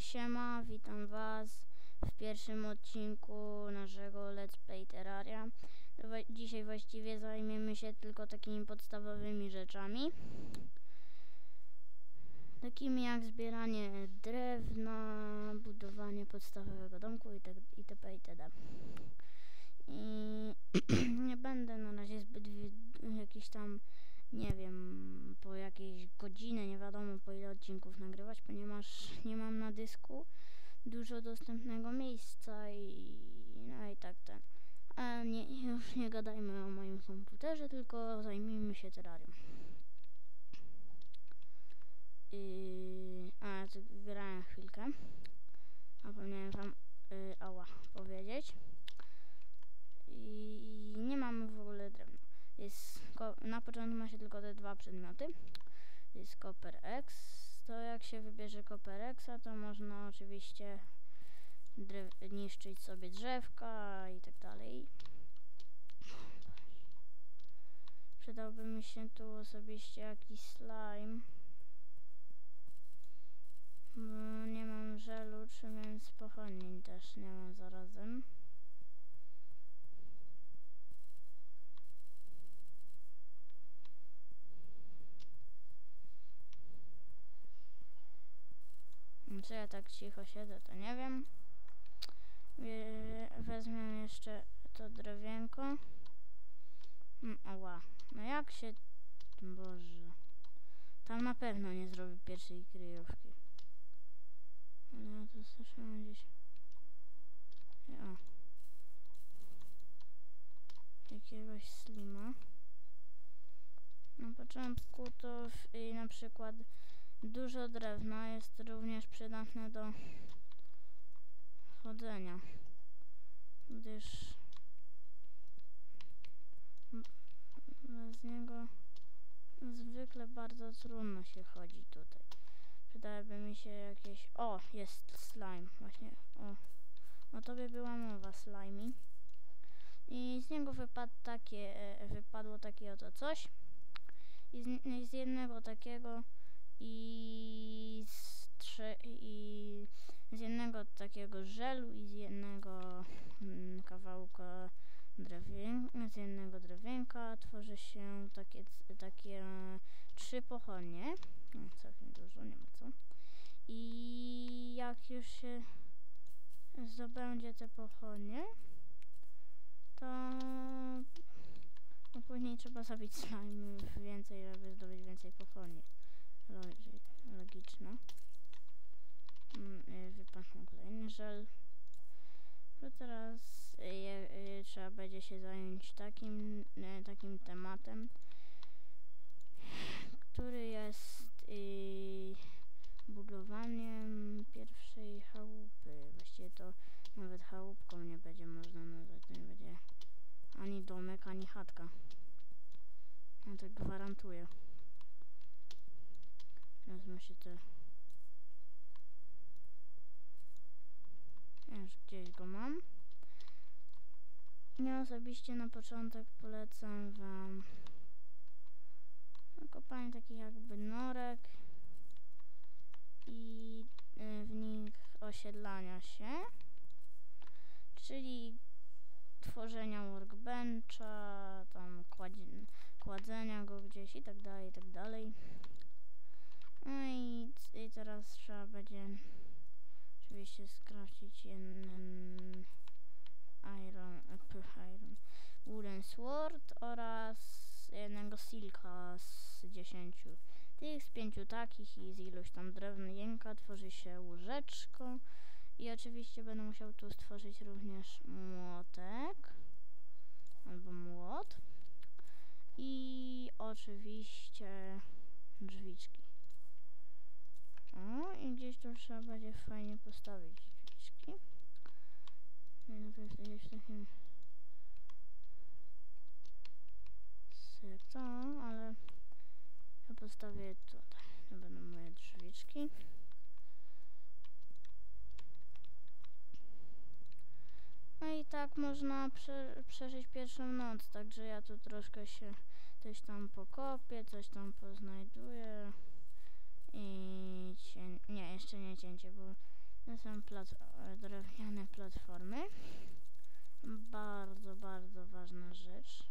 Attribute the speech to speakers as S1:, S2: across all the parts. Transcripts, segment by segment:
S1: Siema, witam was w pierwszym odcinku naszego Let's Play Terraria. Dzisiaj właściwie zajmiemy się tylko takimi podstawowymi rzeczami. Takimi jak zbieranie drewna, budowanie podstawowego domku itp. itd. I nie będę na razie zbyt jakiś tam nie wiem, po jakiejś godzinie, nie wiadomo po ile odcinków nagrywać, ponieważ nie mam na dysku dużo dostępnego miejsca i no i tak ten. A nie, już nie gadajmy o moim komputerze, tylko zajmijmy się terrarium. Yy, a, to grałem chwilkę. Zapomniałem wam yy, ała powiedzieć. I nie mamy w ogóle drewna. Jest na początku ma się tylko te dwa przedmioty. Jest Copper X. To jak się wybierze Copper Xa, to można oczywiście niszczyć sobie drzewka i tak dalej. Przydałby mi się tu osobiście jakiś slime. Bo nie mam żelu, czy więc pochodni też nie mam zarazem. Czy ja tak cicho siedzę, to nie wiem. Wie- Wezmę jeszcze to drewienko. Mm, Ała. No jak się... Boże. Tam na pewno nie zrobi pierwszej kryjówki. Ale ja tu słyszałem gdzieś... O. Jakiegoś slima. Na początku to w, na przykład Dużo drewna jest również przydatne do chodzenia, gdyż bez niego zwykle bardzo trudno się chodzi tutaj. Przydałyby mi się jakieś... O, jest slime, właśnie, o. O tobie była mowa, slimy. I z niego wypadł takie, e, wypadło takie oto coś. I z, z jednego takiego i z, trze- i z jednego takiego żelu i z jednego mm, kawałka drewien- z jednego drewienka tworzy się takie, takie e, trzy pochodnie. No, całkiem dużo, nie ma co. I jak już się zdobędzie te pochodnie, to no później trzeba zabić slime więcej, żeby zdobyć więcej pochodni logiczna. Mm, y, Wypadł kolejny żel. Teraz y, je- y, trzeba będzie się zająć takim, takim tematem, który jest budowaniem pierwszej chałupy. Właściwie to nawet chałupką nie będzie można nazwać. To nie będzie ani domek, ani chatka. Ja to gwarantuję. Wezmę się te... Już gdzieś go mam. Ja osobiście na początek polecam wam kopanie takich jakby norek i y, w nich osiedlania się, czyli tworzenia workbencha, tam kładzenia go gdzieś i tak dalej, i tak dalej. No i, i teraz trzeba będzie oczywiście skrafcić jeden iron, iron, wooden sword oraz jednego silka z dziesięciu. Tych z pięciu takich i z iluś tam drewnienka tworzy się łóżeczko. I oczywiście będę musiał tu stworzyć również młotek albo młot. I oczywiście drzwiczki. O, i gdzieś tu trzeba będzie fajnie postawić drzwiczki. No najpierw gdzieś w takim sekto, ale ja postawię tutaj. To będą moje drzwiczki. No i tak można prze, przeżyć pierwszą noc, także ja tu troszkę się coś tam pokopię, coś tam poznajduję i cię, nie, jeszcze nie cięcie, bo To są plat drewniane platformy. Bardzo, bardzo ważna rzecz.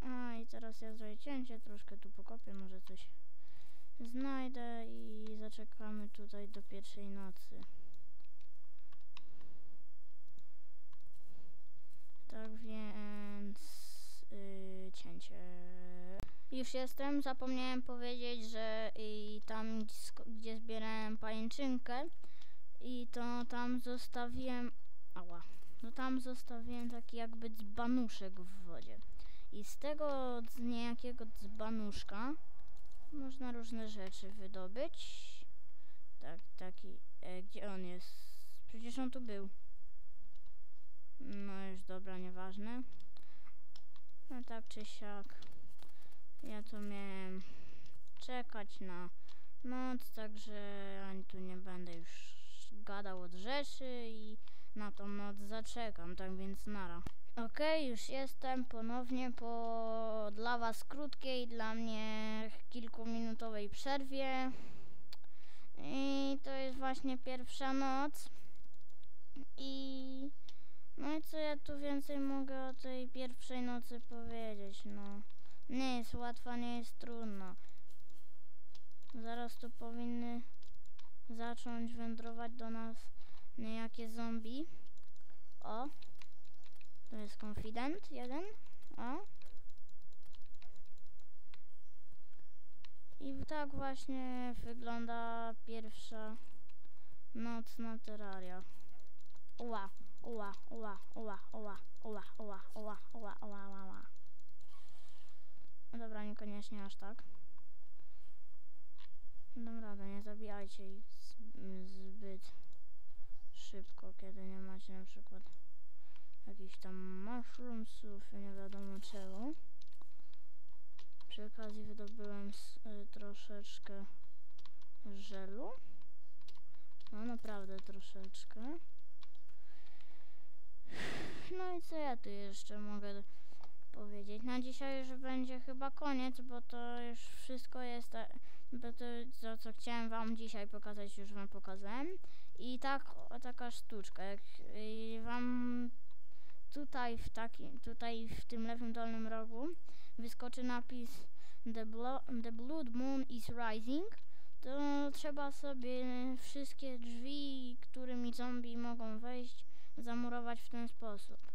S1: A i teraz ja zrobię cięcie, troszkę tu pokopię, może coś znajdę i zaczekamy tutaj do pierwszej nocy. Tak więc yy, cięcie. Już jestem, zapomniałem powiedzieć, że i tam gdzie zbierałem pajęczynkę i to tam zostawiłem, ała, no tam zostawiłem taki jakby dzbanuszek w wodzie. I z tego niejakiego dzbanuszka można różne rzeczy wydobyć. Tak, taki, e, gdzie on jest? Przecież on tu był. No już dobra, nieważne. No tak czy siak. Ja tu miałem czekać na noc, także ani tu nie będę już gadał od rzeczy i na tą noc zaczekam, tak więc nara. Okej, już jestem ponownie po dla was krótkiej, dla mnie kilkuminutowej przerwie. I to jest właśnie pierwsza noc. I no i co ja tu więcej mogę o tej pierwszej nocy powiedzieć, no. Nie jest łatwa, nie jest trudna. Zaraz tu powinny zacząć wędrować do nas niejakie zombie. O, to jest konfident jeden. O. I tak właśnie wygląda pierwsza noc na Terraria. Ła, ła, ła, ła, ła, ła, ła, ła, ła, ła, ła, ła. Dobra, niekoniecznie aż tak. Radę, nie zabijajcie ich z- zbyt szybko, kiedy nie macie na przykład jakichś tam mushroomsów nie wiadomo czego. Przy okazji wydobyłem s- y, troszeczkę żelu. No naprawdę troszeczkę. No i co ja tu jeszcze mogę powiedzieć? Na dzisiaj już będzie chyba koniec, bo to już wszystko jest, e, bo to co, co chciałem wam dzisiaj pokazać już wam pokazałem. I tak, taka sztuczka, jak wam tutaj w takim, tutaj w tym lewym dolnym rogu wyskoczy napis The, Blo- the Blood Moon is Rising, to trzeba sobie wszystkie drzwi, którymi zombie mogą wejść, zamurować w ten sposób.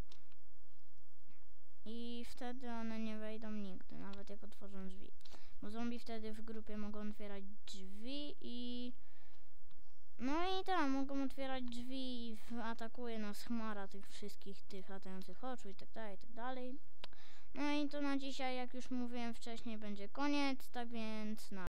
S1: I wtedy one nie wejdą nigdy, nawet jak otworzą drzwi. Bo zombie wtedy w grupie mogą otwierać drzwi i... No i tam, mogą otwierać drzwi i atakuje nas chmara tych wszystkich tych latających oczu i tak dalej, i tak dalej. No i to na dzisiaj, jak już mówiłem wcześniej, będzie koniec, tak więc na